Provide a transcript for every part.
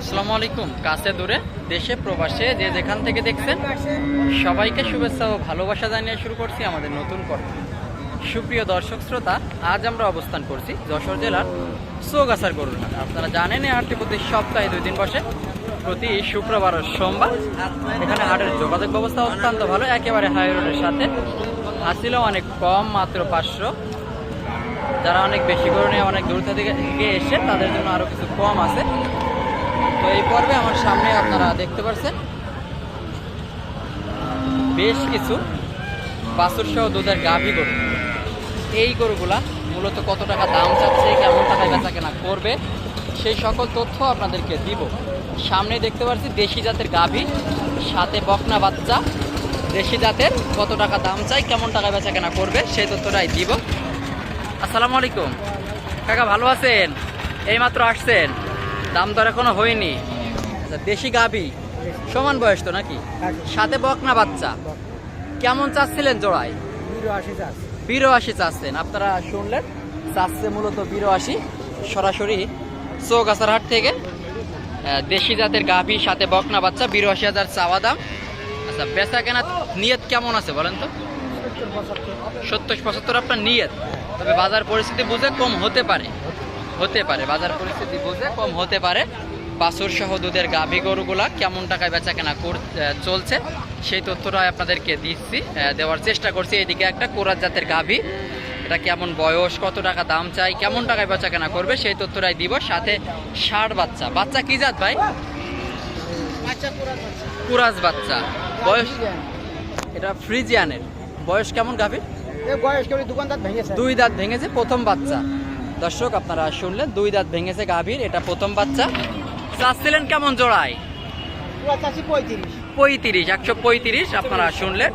আসসালামু আলাইকুম। কাছে দূরে, দেশে, প্রবাসে, যে যেখান থেকে দেখছেন, সবাইকে শুভেচ্ছা ও ভালোবাসা জানিয়ে শুরু করছি আমাদের নতুন পর্ব। সুপ্রিয় দর্শক শ্রোতা, আজ আমরা অবস্থান করছি যশোর জেলার চৌগাছার গরুরহাট আপনারা জানেন, এই হাটটি প্রতি সপ্তাহে দুই দিন বসে। প্রতি শুক্রবার ও সোমবার এখানে হাটের যোগাযোগ ব্যবস্থা অত্যন্ত ভালো। একেবারে হাই রোডের সাথে। আসছিল অনেক কম, মাত্র পাঁচশো। যারা অনেক বেশি করে নিয়ে অনেক দূর থেকে এসে তাদের জন্য আরও কিছু কম আছে। তো এই পর্বে আমার সামনে আপনারা দেখতে পাচ্ছেন বেশ কিছু বাছুর সহ দুধের গাভী গরু। এই গরুগুলা মূলত কত টাকা দাম চাচ্ছে, কেমন টাকায় বেচা কেনা করবে, সেই সকল তথ্য আপনাদেরকে দিব। সামনে দেখতে পাচ্ছি দেশি জাতের গাভী, সাথে বকনা বাচ্চা। দেশি জাতের কত টাকা দাম চাই কেমন টাকায় বেচা কেনা করবে, সেই তথ্যটাই দিব। আসসালামু আলাইকুম। কাকা, ভালো আছেন? এইমাত্র আসছেন? দাম দর এখনও হয়নি। আচ্ছা, দেশি গাভী সমান বয়স তো নাকি? সাথে বকনা বাচ্চা। কেমন চাচ্ছিলেন জোড়ায়? বিরোআশি চাচ্ছেন। আপনারা শুনলেন চাচ্ছে মূলত বিরোআশি সরাসরি চৌগাছার হাট থেকে। দেশি জাতের গাভী সাথে বকনা বাচ্চা বিরোআশি হাজার চাওয়া দাম। আচ্ছা বেচা কেনা নিয়ত কেমন আছে বলেন তো? সত্তর পঁচাত্তর আপনার নিয়ত। তবে বাজার পরিস্থিতি বুঝে কম হতে পারে। হতে পারে। বাজার পরিস্থিতি বুঝে কম হতে পারে। বাছুর সহ দুধের গাভী গরুগুলা কেমন টাকায় বেচা কেনা কর- চলছে সেই তথ্যটা আপনাদেরকে দিচ্ছি। দেওয়ার চেষ্টা করছি। এদিকে একটা কোরাত জাতের গাভী। এটা কেমন বয়স কত টাকা দাম চাই কেমন টাকায় বেচা কেনা করবে সেই তথ্যটাই দিব। সাথে ষাট বাচ্চা। বাচ্চা কি জাত ভাই? কুরাজ বাচ্চা। বয়স? এটা ফ্রিজিয়ানের। বয়স কেমন গাভীর? বয়স দুই দাঁত ভেঙেছে প্রথম বাচ্চা। দর্শক, আপনারা শুনলেন, দুই দাঁত ভেঙেছে গাভীর, এটা প্রথম বাচ্চা। চাচ্ছিলেন কেমন জোড়ায়? পঁয়ত্রিশ, একশো পঁয়ত্রিশ, আপনারা শুনলেন।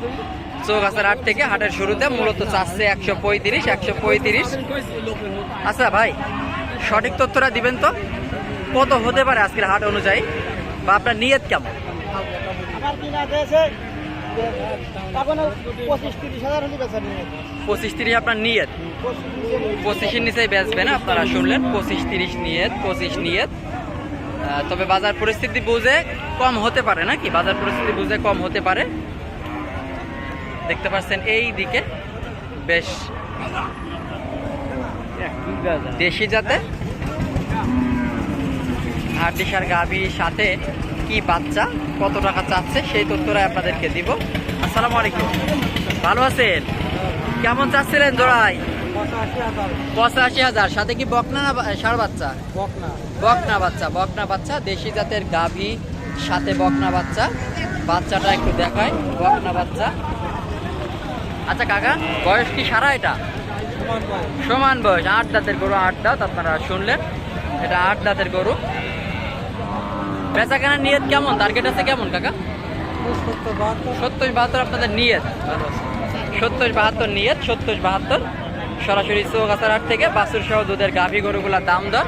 চৌগাছার হাট থেকে, হাটের শুরুতে মূলত চাচ্ছে একশো পঁয়ত্রিশ একশো পঁয়ত্রিশ। আচ্ছা ভাই, সঠিক তথ্যটা দিবেন তো? কত হতে পারে আজকের হাট অনুযায়ী? বা আপনার নিয়ত কেমন? পঁচিশ তিরিশ আপনার নিয়ত? পঁচিশের নিচেই বেচবেন আপনারা শুনলেন, পঁচিশ তিরিশ নিয়ত, পঁচিশ নিয়ত। তবে বাজার পরিস্থিতি বুঝে কম হতে পারে নাকি? বাজার পরিস্থিতি বুঝে কম হতে পারে। দেখতে পাচ্ছেন এই দিকে বেশ দেশি জাতে। হাড্ডিসার গাভী সাথে কি বাচ্চা, কত টাকা চাচ্ছে, সেই তথ্যটা আপনাদেরকে দিব। আসসালামু আলাইকুম। ভালো আছেন? কেমন চাচ্ছিলেন জোড়াই? পঁচাশি হাজার। সাথে কি বকনা না ষাঁড় বাচ্চা? বকনা বাচ্চা বকনা বাচ্চা। দেশি জাতের গাভী সাথে বকনা বাচ্চা। বাচ্চাটা একটু দেখায় বকনা বাচ্চা। আচ্ছা কাকা বয়স কি সারা এটা? সমান বয়স। আট দাঁতের গরু আট দাঁত আপনারা শুনলেন। এটা আট দাঁতের গরু। বেচা কেনার নিয়ত কেমন? টার্গেট আছে কেমন কাকা? সত্তর বাহাত্তর। সত্তর বাহাত্তর আপনাদের নিয়ত। সত্তর বাহাত্তর নিয়ত সত্তর বাহাত্তর। সরাসরি চৌগাছার হাট থেকে বাছুর সহ দুধের গাভী গরুগুলার দাম দর।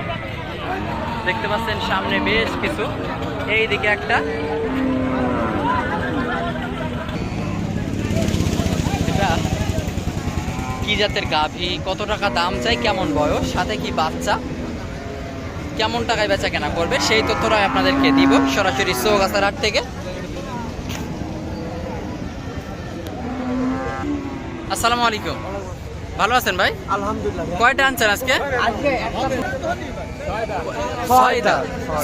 দেখতে পাচ্ছেন সামনে বেশ কিছু। এই দিকে একটা কি জাতের গাভী? কত টাকা দাম চাই? কেমন বয়স? সাথে কি বাচ্চা? কেমন টাকায় বেচা কেনা করবে? সেই তথ্যটাই আপনাদেরকে দিব সরাসরি চৌগাছার হাট থেকে। আসসালামু আলাইকুম। ভালো আছেন ভাই? আলহামদুলিল্লাহ। কয়টা আনছেন আজকে? আজকে ছয় দাঁত।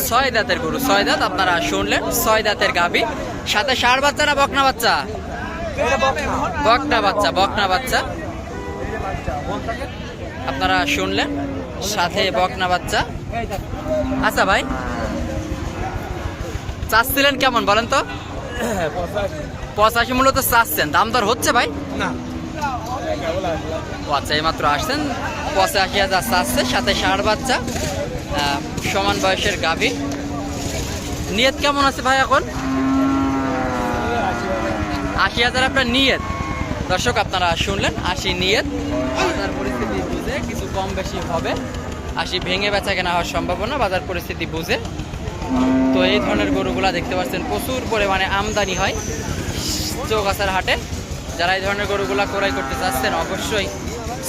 ছয় দাঁতের গরু ছয় দাঁত আপনারা শুনলেন ছয় দাঁতের গাভী। সাথে ষাড় বাচ্চা না বকনা বাচ্চা? বকনা বাচ্চা বকনা বাচ্চা। আপনারা শুনলেন সাথে বকনা বাচ্চা। আচ্ছা ভাই চাচ্ছিলেন কেমন বলেন তো? পঁচাশি। মূলত চাচ্ছেন দাম দর হচ্ছে ভাই? না। ও আচ্ছা এইমাত্র আসছেন পঁচাশি হাজার চাচ্ছে সাথে ষাট বাচ্চা সমান বয়সের গাভী নিয়ত কেমন আছে ভাই এখন আশি হাজার আপনার নিয়ত দর্শক আপনারা শুনলেন আশি নিয়ত বাজার পরিস্থিতি বুঝে কিছু কম বেশি হবে আশি ভেঙে বেচা কেনা হওয়ার সম্ভাবনা বাজার পরিস্থিতি বুঝে তো এই ধরনের গরুগুলা দেখতে পাচ্ছেন প্রচুর পরিমাণে আমদানি হয় চৌগাছার হাটে যারা এই ধরনের গরুগুলা ক্রয় করতে চাচ্ছেন, অবশ্যই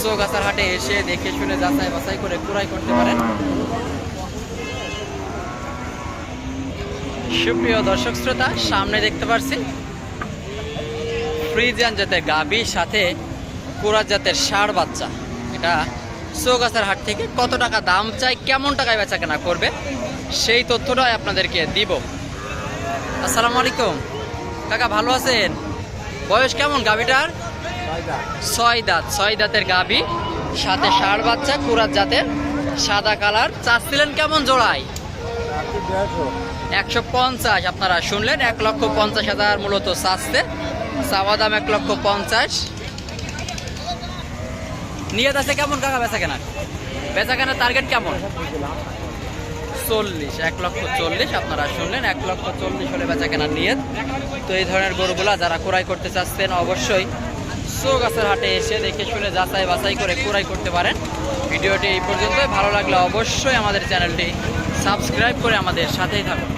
চৌগাছার হাটে এসে দেখে শুনে যাচাই বাছাই করে ক্রয় করতে পারেন। সুপ্রিয় দর্শক শ্রোতা, সামনে দেখতে পাচ্ছি ফ্রিজিয়ান জাতের গাভীর সাথে কুরাত জাতের ষাঁড় বাচ্চা। এটা চৌগাছার হাট থেকে কত টাকা দাম চাই, কেমন টাকায় বেচা কেনা করবে, সেই তথ্যটাই আপনাদেরকে দিব। আসসালামু আলাইকুম। কাকা, ভালো আছেন? বয়স কেমন গাভীটার? ছয় দাঁত। ছয় দাঁতের গাভী। সাথে ষাঁড় বাচ্চা কুরাত জাতের সাদা কালার। চাচ্ছিলেন কেমন জোড়ায়? একশো পঞ্চাশ আপনারা শুনলেন এক লক্ষ পঞ্চাশ হাজার মূলত চাচ্ছে। চাওয়া দাম এক লক্ষ পঞ্চাশ। নিয়ে আছে কেমন? কাকা বেচা কেনা বেচা কেনার টার্গেট কেমন? চল্লিশ, এক লক্ষ চল্লিশ আপনারা শুনলেন, এক লক্ষ চল্লিশ হলে বেচা কেনার নিয়ত। তো এই ধরনের গরুগুলা যারা ক্রয় করতে চাচ্ছেন অবশ্যই চৌগাছের হাটে এসে দেখে শুনে যাচাই বাছাই করে ক্রয় করতে পারেন। ভিডিওটি এই পর্যন্তই। ভালো লাগলে অবশ্যই আমাদের চ্যানেলটি সাবস্ক্রাইব করে আমাদের সাথেই থাকুন।